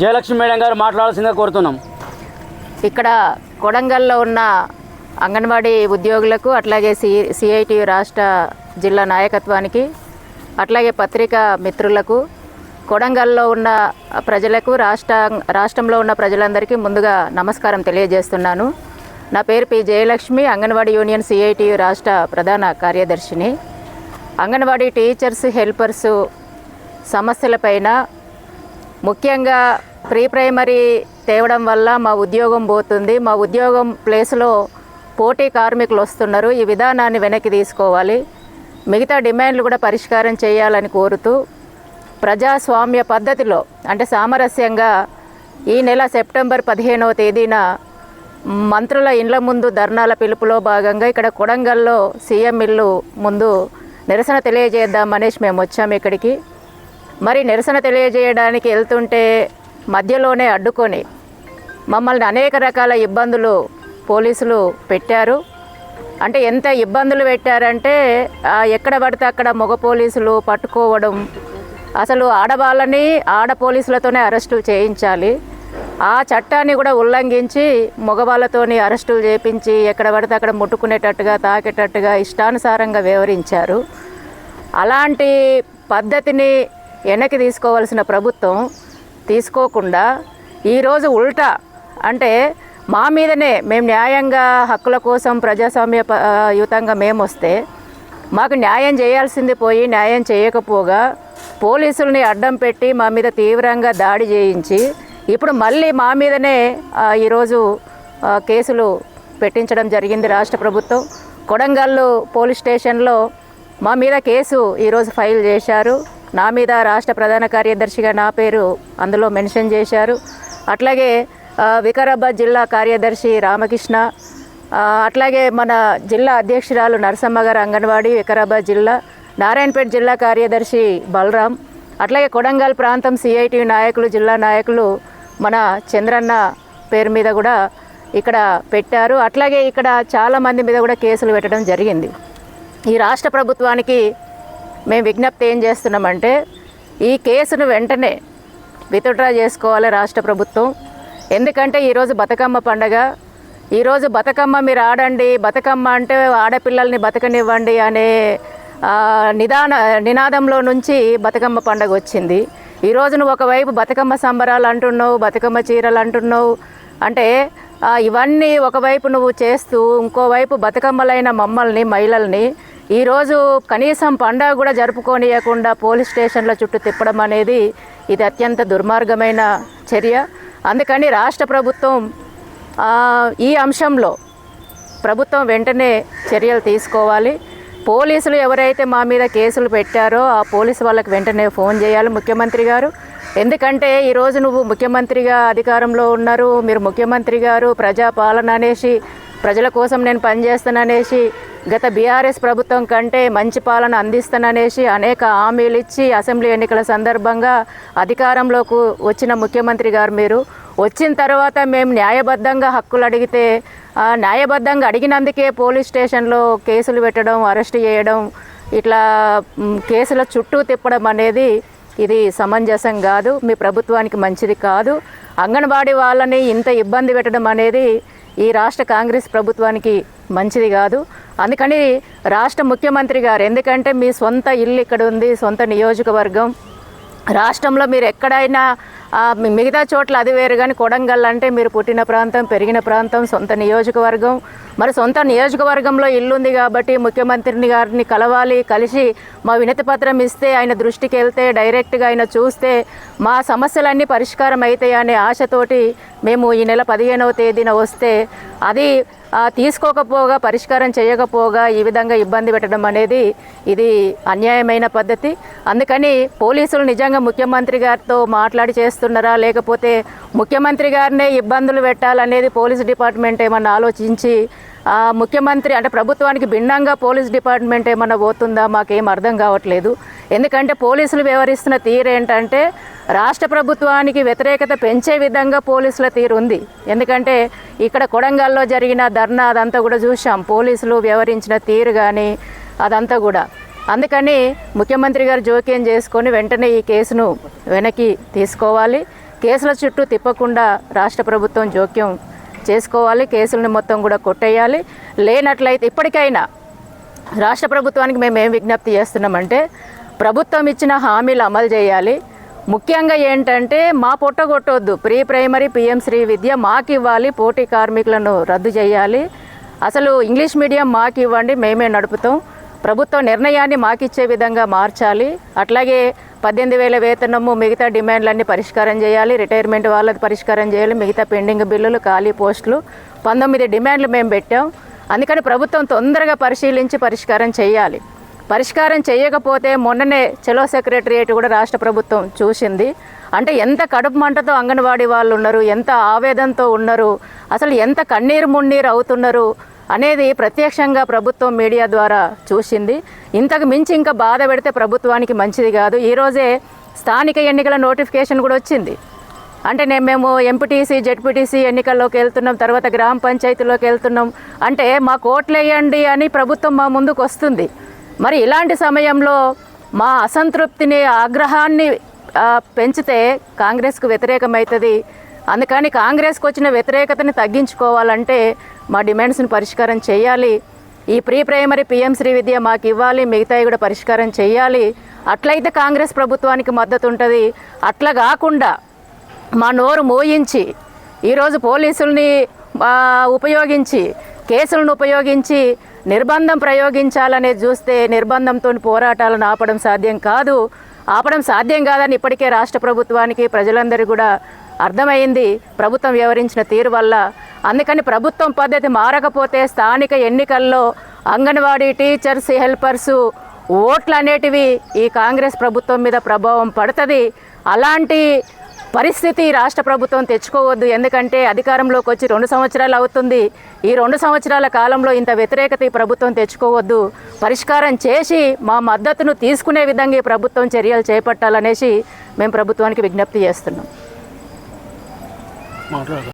Jayalakshmi madam గారు మాట్లాడాల్సిందిగా కోరుతున్నాం. ఇక్కడ కొడంగల్లో ఉన్న అంగన్వాడీ ఉద్యోగులకు అట్లాగే సి సిఐటి రాష్ట్ర జిల్లా నాయకత్వానికి అట్లాగే పత్రికా మిత్రులకు కొడంగల్లో ఉన్న ప్రజలకు రాష్ట్ర రాష్ట్రంలో ఉన్న ప్రజలందరికీ ముందుగా నమస్కారం తెలియజేస్తున్నాను. నా పేరు P. Jayalakshmi anganwadi union CIT రాష్ట్ర ప్రధాన కార్యదర్శిని. అంగన్వాడీ టీచర్స్ హెల్పర్సు సమస్యలపైన ముఖ్యంగా ప్రీ ప్రైమరీ తేవడం వల్ల మా ఉద్యోగం పోతుంది. మా ఉద్యోగం ప్లేస్లో పోటీ కార్మికులు వస్తున్నారు. ఈ విధానాన్ని వెనక్కి తీసుకోవాలి. మిగతా డిమాండ్లు కూడా పరిష్కారం చేయాలని కోరుతూ ప్రజాస్వామ్య పద్ధతిలో అంటే సామరస్యంగా ఈ నెల సెప్టెంబర్ పదిహేనవ తేదీన మంత్రుల ఇండ్ల ముందు ధర్నాల పిలుపులో భాగంగా ఇక్కడ కొడంగల్లో సీఎం ఇల్లు ముందు నిరసన తెలియజేద్దాం అనేసి మేము వచ్చాము ఇక్కడికి. మరి నిరసన తెలియజేయడానికి వెళ్తుంటే మధ్యలోనే అడ్డుకొని మమ్మల్ని అనేక రకాల ఇబ్బందులు పోలీసులు పెట్టారు. అంటే ఎంత ఇబ్బందులు పెట్టారంటే ఎక్కడ పడితే అక్కడ మగ పోలీసులు పట్టుకోవడం. అసలు ఆడవాళ్ళని ఆడ పోలీసులతోనే అరెస్టు చేయించాలి. ఆ చట్టాన్ని కూడా ఉల్లంఘించి మగవాళ్ళతోని అరెస్టులు చేపించి ఎక్కడ పడితే అక్కడ ముట్టుకునేటట్టుగా తాకేటట్టుగా ఇష్టానుసారంగా వివరించారు అలాంటి పద్ధతిని వెనక్కి తీసుకోవాల్సిన ప్రభుత్వం తీసుకోకుండా ఈరోజు ఉల్టా అంటే మా మీదనే మేము న్యాయంగా హక్కుల కోసం ప్రజాస్వామ్య యుతంగా మేము వస్తే మాకు న్యాయం చేయాల్సింది పోయి న్యాయం చేయకపోగా పోలీసుల్ని అడ్డం పెట్టి మా మీద తీవ్రంగా దాడి చేయించి ఇప్పుడు మళ్ళీ మా మీదనే ఈరోజు కేసులు పెట్టించడం జరిగింది రాష్ట్ర ప్రభుత్వం. కొడంగల్లు పోలీస్ స్టేషన్లో మా మీద కేసు ఈరోజు ఫైల్ చేశారు. నా మీద రాష్ట్ర ప్రధాన కార్యదర్శిగా నా పేరు అందులో మెన్షన్ చేశారు. అట్లాగే వికారాబాద్ జిల్లా కార్యదర్శి రామకృష్ణ అట్లాగే మన జిల్లా అధ్యక్షురాలు నరసమ్మ గారు అంగన్వాడీ వికారాబాద్ జిల్లా నారాయణపేట జిల్లా కార్యదర్శి బలరాం అట్లాగే కొడంగల్ ప్రాంతం సిఐటి నాయకులు జిల్లా నాయకులు మన చంద్రన్న పేరు మీద కూడా ఇక్కడ పెట్టారు. అట్లాగే ఇక్కడ చాలామంది మీద కూడా కేసులు పెట్టడం జరిగింది. ఈ రాష్ట్ర ప్రభుత్వానికి మేము విజ్ఞప్తి ఏం చేస్తున్నామంటే ఈ కేసును వెంటనే విత్డ్రా చేసుకోవాలి రాష్ట్ర ప్రభుత్వం. ఎందుకంటే ఈరోజు బతుకమ్మ పండగ. ఈరోజు బతుకమ్మ మీరు ఆడండి బతుకమ్మ అంటే ఆడపిల్లల్ని బతకనివ్వండి అనే నిదాన నినాదంలో నుంచి బతుకమ్మ పండగ వచ్చింది. ఈరోజు నువ్వు ఒకవైపు బతుకమ్మ సంబరాలు అంటున్నావు బతుకమ్మ చీరలు అంటున్నావు అంటే ఇవన్నీ ఒకవైపు నువ్వు చేస్తూ ఇంకోవైపు బతుకమ్మలైన మమ్మల్ని మహిళల్ని ఈరోజు కనీసం పండగ కూడా జరుపుకోనియకుండా పోలీస్ స్టేషన్ల చుట్టూ తిప్పడం అనేది ఇది అత్యంత దుర్మార్గమైన చర్య. అందుకని రాష్ట్ర ప్రభుత్వం ఈ అంశంలో ప్రభుత్వం వెంటనే చర్యలు తీసుకోవాలి. పోలీసులు ఎవరైతే మా మీద కేసులు పెట్టారో ఆ పోలీసు వాళ్ళకి వెంటనే ఫోన్ చేయాలి ముఖ్యమంత్రి గారు. ఎందుకంటే ఈరోజు నువ్వు ముఖ్యమంత్రిగా అధికారంలో ఉన్నారు మీరు ముఖ్యమంత్రి గారు ప్రజాపాలన అనేసి ప్రజల కోసం నేను పనిచేస్తాననేసి గత బీఆర్ఎస్ ప్రభుత్వం కంటే మంచి పాలన అందిస్తాననేసి అనేక హామీలు ఇచ్చి అసెంబ్లీ ఎన్నికల సందర్భంగా అధికారంలోకి వచ్చిన ముఖ్యమంత్రి గారు మీరు. వచ్చిన తర్వాత మేము న్యాయబద్ధంగా హక్కులు అడిగితే న్యాయబద్ధంగా అడిగినందుకే పోలీస్ స్టేషన్లో కేసులు పెట్టడం అరెస్ట్ చేయడం ఇట్లా కేసుల చుట్టూ తిప్పడం అనేది ఇది సమంజసం కాదు మీ ప్రభుత్వానికి మంచిది కాదు. అంగన్వాడీ వాళ్ళని ఇంత ఇబ్బంది పెట్టడం అనేది ఈ రాష్ట్ర కాంగ్రెస్ ప్రభుత్వానికి మంచిది కాదు. అందుకని రాష్ట్ర ముఖ్యమంత్రి గారు ఎందుకంటే మీ సొంత ఇల్లు ఇక్కడ ఉంది సొంత నియోజకవర్గం. రాష్ట్రంలో మీరు ఎక్కడైనా మిగతా చోట్ల అది వేరు కానీ కొడంగల్ అంటే మీరు పుట్టిన ప్రాంతం పెరిగిన ప్రాంతం సొంత నియోజకవర్గం. మరి సొంత నియోజకవర్గంలో ఇల్లుంది కాబట్టి ముఖ్యమంత్రిని గారిని కలవాలి కలిసి మా వినతి పత్రం ఇస్తే ఆయన దృష్టికి వెళ్తే డైరెక్ట్గా ఆయన చూస్తే మా సమస్యలన్నీ పరిష్కారం అవుతాయి అనే ఆశతోటి మేము ఈ నెల పదిహేనవ తేదీన వస్తే అది తీసుకోకపోగా పరిష్కారం చేయకపోగా ఈ విధంగా ఇబ్బంది పెట్టడం అనేది ఇది అన్యాయమైన పద్ధతి. అందుకని పోలీసులు నిజంగా ముఖ్యమంత్రి గారితో మాట్లాడి చేస్తున్నారా లేకపోతే ముఖ్యమంత్రి గారినే ఇబ్బందులు పెట్టాలనేది పోలీస్ డిపార్ట్మెంట్ ఏమన్నా ఆలోచించి ముఖ్యమంత్రి అంటే ప్రభుత్వానికి భిన్నంగా పోలీస్ డిపార్ట్మెంట్ ఏమన్నా పోతుందా మాకేం అర్థం కావట్లేదు. ఎందుకంటే పోలీసులు వ్యవహరిస్తున్న తీరు ఏంటంటే రాష్ట్ర ప్రభుత్వానికి వ్యతిరేకత పెంచే విధంగా పోలీసుల తీరు ఉంది. ఎందుకంటే ఇక్కడ కొడంగల్లో జరిగిన ధర్నా అదంతా కూడా చూసాం పోలీసులు వ్యవహరించిన తీరు కానీ అదంతా కూడా. అందుకని ముఖ్యమంత్రి గారు జోక్యం చేసుకొని వెంటనే ఈ కేసును వెనక్కి తీసుకోవాలి. కేసుల చుట్టూ తిప్పకుండా రాష్ట్ర ప్రభుత్వం జోక్యం చేసుకోవాలి. కేసులను మొత్తం కూడా కొట్టేయాలి. లేనట్లయితే ఇప్పటికైనా రాష్ట్ర ప్రభుత్వానికి మేము ఏం విజ్ఞప్తి చేస్తున్నామంటే ప్రభుత్వం ఇచ్చిన హామీలు అమలు చేయాలి. ముఖ్యంగా ఏంటంటే మా పొట్టగొట్టొద్దు pre primary PM Shri Vidya మాకు ఇవ్వాలి పోటీ కార్మికులను రద్దు చేయాలి. అసలు ఇంగ్లీష్ మీడియం మాకు ఇవ్వండి మేమే నడుపుతాం. ప్రభుత్వ నిర్ణయాన్ని మాకిచ్చే విధంగా మార్చాలి. అట్లాగే పద్దెనిమిది వేల వేతనము మిగతా డిమాండ్లన్నీ పరిష్కారం చేయాలి. రిటైర్మెంట్ వాళ్ళది పరిష్కారం చేయాలి. మిగతా పెండింగ్ బిల్లులు ఖాళీ పోస్టులు. పంతొమ్మిది డిమాండ్లు మేము పెట్టాం. అందుకని ప్రభుత్వం తొందరగా పరిశీలించి పరిష్కారం చేయాలి. పరిష్కారం చేయకపోతే మొన్ననే చెలో సెక్రటరియేట్ కూడా రాష్ట్ర ప్రభుత్వం చూసింది. అంటే ఎంత కడుపు మంటతో అంగన్వాడీ వాళ్ళు ఉన్నారు ఎంత ఆవేదనతో ఉన్నారు అసలు ఎంత కన్నీరు మున్నీరు అవుతున్నారు అనేది ప్రత్యక్షంగా ప్రభుత్వం మీడియా ద్వారా చూసింది. ఇంతకు మించి ఇంకా బాధ పెడితే ప్రభుత్వానికి మంచిది కాదు. ఈరోజే స్థానిక ఎన్నికల నోటిఫికేషన్ కూడా వచ్చింది. అంటే నేను మేము ఎంపీటీసీ జెడ్పీటీసీ ఎన్నికల్లోకి వెళ్తున్నాం తర్వాత గ్రామ పంచాయతీలోకి వెళ్తున్నాం. అంటే మా కోట్లు వేయండి అని ప్రభుత్వం మా ముందుకు వస్తుంది. మరి ఇలాంటి సమయంలో మా అసంతృప్తిని ఆగ్రహాన్ని పెంచితే కాంగ్రెస్కు వ్యతిరేకమవుతుంది అందుకని కాంగ్రెస్కి వచ్చిన వ్యతిరేకతని తగ్గించుకోవాలంటే మా డిమాండ్స్ని పరిష్కారం చేయాలి. ఈ pre primary PM Shri Vidya మాకు ఇవ్వాలి మిగతాయి కూడా పరిష్కారం చేయాలి. అట్లయితే కాంగ్రెస్ ప్రభుత్వానికి మద్దతు ఉంటుంది అట్లా కాకుండా మా నోరు మోయించి ఈరోజు పోలీసుల్ని ఉపయోగించి కేసులను ఉపయోగించి నిర్బంధం ప్రయోగించాలనే చూస్తే నిర్బంధంతో పోరాటాలను ఆపడం సాధ్యం కాదు. ఆపడం సాధ్యం కాదని ఇప్పటికే రాష్ట్ర ప్రభుత్వానికి ప్రజలందరూ కూడా అర్థమైంది. ప్రభుత్వం వ్యవహరించిన తీరు వల్ల. అందుకని ప్రభుత్వం పద్ధతి మారకపోతే స్థానిక ఎన్నికల్లో అంగన్వాడీ టీచర్స్ హెల్పర్సు ఓట్లు అనేటివి ఈ కాంగ్రెస్ ప్రభుత్వం మీద ప్రభావం పడుతుంది. అలాంటి పరిస్థితి రాష్ట్ర ప్రభుత్వం తెచ్చుకోవద్దు. ఎందుకంటే అధికారంలోకి వచ్చి రెండు సంవత్సరాలు అవుతుంది. ఈ రెండు సంవత్సరాల కాలంలో ఇంత వ్యతిరేకత ఈ ప్రభుత్వం తెచ్చుకోవద్దు. పరిష్కారం చేసి మా మద్దతును తీసుకునే విధంగా ఈ ప్రభుత్వం చర్యలు చేపట్టాలనేసి మేము ప్రభుత్వానికి విజ్ఞప్తి చేస్తున్నాం.